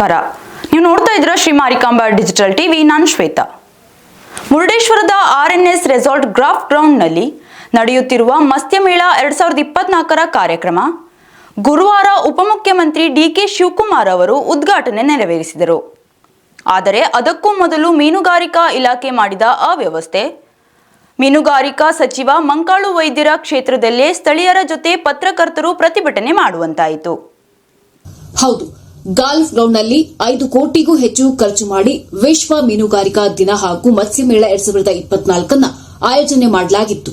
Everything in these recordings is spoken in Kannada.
ನಮಸ್ಕಾರ. ನೀವು ನೋಡ್ತಾ ಇದ್ದೀರಾ ಶ್ರೀ ಮಾರಿಕಾಂಬಾ ಡಿಜಿಟಲ್ ಟಿವಿ ನಾನು ಶ್ವೇತಾ. ಮುರುಡೇಶ್ವರದ ಆರ್ ಎನ್ ಎಸ್ ರೆಸಾರ್ಟ್ ಗ್ರಾಫ್ ಗ್ರೌಂಡ್ನಲ್ಲಿ ನಡೆಯುತ್ತಿರುವ ಮತ್ಸ್ಯ ಮೇಳ ಎರಡ್ ಸಾವಿರದ ಇಪ್ಪತ್ನಾಲ್ಕರ ಕಾರ್ಯಕ್ರಮ. ಗುರುವಾರ ಉಪಮುಖ್ಯಮಂತ್ರಿ ಡಿ ಕೆ ಶಿವಕುಮಾರ್ ಅವರು ಉದ್ಘಾಟನೆ ನೆರವೇರಿಸಿದರು. ಆದರೆ ಅದಕ್ಕೂ ಮೊದಲು ಮೀನುಗಾರಿಕಾ ಇಲಾಖೆ ಮಾಡಿದ ಅವ್ಯವಸ್ಥೆ. ಮೀನುಗಾರಿಕಾ ಸಚಿವ ಮಂಕಾಳು ವೈದ್ಯರ ಕ್ಷೇತ್ರದಲ್ಲೇ ಸ್ಥಳೀಯರ ಜೊತೆ ಪತ್ರಕರ್ತರು ಪ್ರತಿಭಟನೆ ಮಾಡುವಂತಾಯಿತು. ಹೌದು. ಗಾಲ್ಫ್ ಗ್ರೌಂಡ್ನಲ್ಲಿ ಐದು ಕೋಟಿಗೂ ಹೆಚ್ಚು ಖರ್ಚು ಮಾಡಿ ವಿಶ್ವ ಮೀನುಗಾರಿಕಾ ದಿನ ಹಾಗೂ ಮತ್ಸ್ಯಮೇಳ ಎರಡ್ ಸಾವಿರದ ಇಪ್ಪತ್ನಾಲ್ಕನ್ನ ಆಯೋಜನೆ ಮಾಡಲಾಗಿತ್ತು.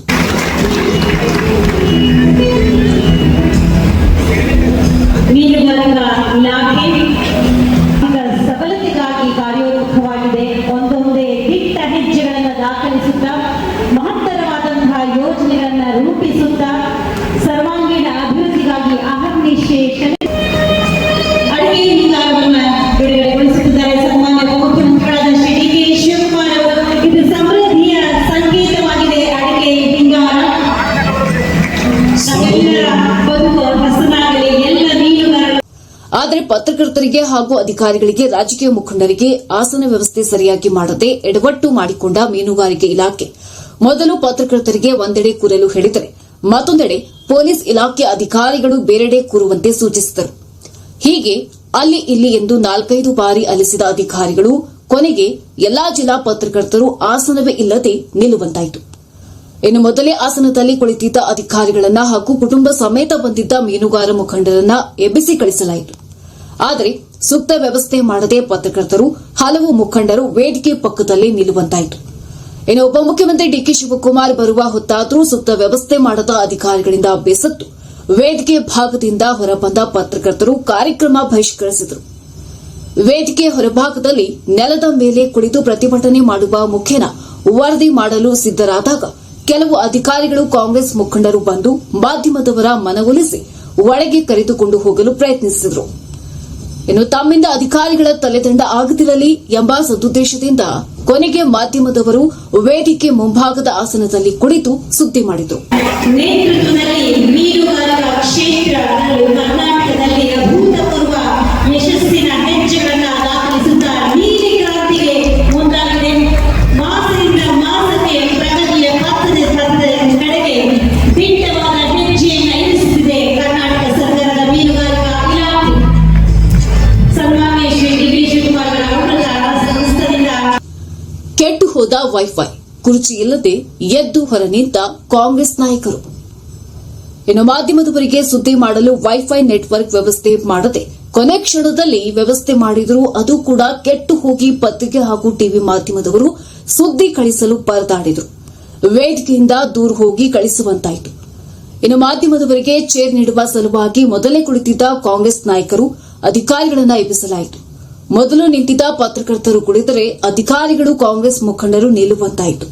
ಸಬಲತೆಗಾಗಿ ಕಾರ್ಯೋನ್ಮುಖವಾಗಿದೆ. ಒಂದೊಂದೇ ದಿಟ್ಟ ಹೆಜ್ಜೆಗಳನ್ನು ದಾಖಲಿಸುತ್ತಾ ಮಹತ್ತರವಾದಂತಹ ಯೋಜನೆಗಳನ್ನು ರೂಪಿಸುತ್ತಾ ಆದರೆ ಪತ್ರಕರ್ತರಿಗೆ ಹಾಗೂ ಅಧಿಕಾರಿಗಳಿಗೆ ರಾಜಕೀಯ ಮುಖಂಡರಿಗೆ ಆಸನ ವ್ಯವಸ್ಥೆ ಸರಿಯಾಗಿ ಮಾಡದೆ ಎಡವಟ್ಟು ಮಾಡಿಕೊಂಡ ಮೀನುಗಾರಿಕೆ ಇಲಾಖೆ. ಮೊದಲು ಪತ್ರಕರ್ತರಿಗೆ ಒಂದೆಡೆ ಕೂರಲು ಹೇಳಿದರೆ, ಮತ್ತೊಂದೆಡೆ ಪೊಲೀಸ್ ಇಲಾಖೆ ಅಧಿಕಾರಿಗಳು ಬೇರೆಡೆ ಕೂರುವಂತೆ ಸೂಚಿಸಿದರು. ಹೀಗೆ ಅಲ್ಲಿ ಇಲ್ಲಿ ಎಂದು ನಾಲ್ಕೈದು ಬಾರಿ ಅಲಿಸಿದ ಅಧಿಕಾರಿಗಳು ಕೊನೆಗೆ ಎಲ್ಲಾ ಜಿಲ್ಲಾ ಪತ್ರಕರ್ತರು ಆಸನವೇ ಇಲ್ಲದೆ ನಿಲ್ಲುವಂತಾಯಿತು. ಇನ್ನು ಮೊದಲೇ ಆಸನದಲ್ಲಿ ಕುಳಿತಿದ್ದ ಅಧಿಕಾರಿಗಳನ್ನ ಹಾಗೂ ಕುಟುಂಬ ಸಮೇತ ಬಂದಿದ್ದ ಮೀನುಗಾರ ಮುಖಂಡರನ್ನ ಎಬ್ಬಿಸಿ ಕಳಿಸಲಾಯಿತು. ಆದರೆ ಸೂಕ್ತ ವ್ಯವಸ್ಥೆ ಮಾಡದೆ ಪತ್ರಕರ್ತರು ಹಲವು ಮುಖಂಡರು ವೇದಿಕೆ ಪಕ್ಕದಲ್ಲಿ ನಿಲ್ಲುವಂತಾಯಿತು. ಇನ್ನು ಉಪಮುಖ್ಯಮಂತ್ರಿ ಡಿಕೆ ಶಿವಕುಮಾರ್ ಬರುವ ಹೊತ್ತಾದರೂ ಸೂಕ್ತ ವ್ಯವಸ್ಥೆ ಮಾಡದ ಅಧಿಕಾರಿಗಳಿಂದ ಬೆಸತ್ತು ವೇದಿಕೆ ಭಾಗದಿಂದ ಹೊರಬಂದ ಪತ್ರಕರ್ತರು ಕಾರ್ಯಕ್ರಮ ಬಹಿಷ್ಕರಿಸಿದರು. ವೇದಿಕೆ ಹೊರಭಾಗದಲ್ಲಿ ನೆಲದ ಮೇಲೆ ಕುಳಿತು ಪ್ರತಿಭಟನೆ ಮಾಡುವ ಮುಖೇನ ವರದಿ ಮಾಡಲು ಸಿದ್ದರಾದಾಗ ಕೆಲವು ಅಧಿಕಾರಿಗಳು ಕಾಂಗ್ರೆಸ್ ಮುಖಂಡರು ಬಂದು ಮಾಧ್ಯಮದವರ ಮನವೊಲಿಸಿ ಒಳಗೆ ಕರೆದುಕೊಂಡು ಹೋಗಲು ಪ್ರಯತ್ನಿಸಿದರು. ಇನ್ನು ತಮ್ಮಿಂದ ಅಧಿಕಾರಿಗಳ ತಲೆದಂಡ ಆಗದಿರಲಿ ಎಂಬ ಸದುದ್ದೇಶದಿಂದ ಕೊನೆಗೆ ಮಾಧ್ಯಮದವರು ವೇದಿಕೆ ಮುಂಭಾಗದ ಆಸನದಲ್ಲಿ ಕುಳಿತು ಸುದ್ದಿ ಮಾಡಿದರು. ಕೆಟ್ಟು ಹೋದ ವೈಫೈ. ಕುರ್ಚಿ ಇಲ್ಲದೆ ಎದ್ದು ಹೊರ ನಿಂತ ಕಾಂಗ್ರೆಸ್ ನಾಯಕರು. ಇನ್ನು ಮಾಧ್ಯಮದವರಿಗೆ ಸುದ್ದಿ ಮಾಡಲು ವೈಫೈ ನೆಟ್ವರ್ಕ್ ವ್ಯವಸ್ಥೆ ಮಾಡದೆ, ಕೊನೆ ಕ್ಷಣದಲ್ಲಿ ವ್ಯವಸ್ಥೆ ಮಾಡಿದರೂ ಅದು ಕೂಡ ಕೆಟ್ಟು ಹೋಗಿ ಪತ್ರಿಕೆ ಹಾಗೂ ಟಿವಿ ಮಾಧ್ಯಮದವರು ಸುದ್ದಿ ಕಳಿಸಲು ಪರದಾಡಿದರು. ವೇದಿಕೆಯಿಂದ ದೂರ ಹೋಗಿ ಕಳಿಸುವಂತಾಯಿತು. ಇನ್ನು ಮಾಧ್ಯಮದವರಿಗೆ ಚೇರ್ ನೀಡುವ ಸಲುವಾಗಿ ಮೊದಲೇ ಕುಳಿತಿದ್ದ ಕಾಂಗ್ರೆಸ್ ನಾಯಕರು ಅಧಿಕಾರಿಗಳನ್ನು ಎಬ್ಬಿಸಲಾಯಿತು. ಮೊದಲು ನಿಂತಿದ್ದ ಪತ್ರಕರ್ತರು ಕುಳಿತರೆ ಅಧಿಕಾರಿಗಳು ಕಾಂಗ್ರೆಸ್ ಮುಖಂಡರು ನಿಲ್ಲುವಂತಾಯಿತು.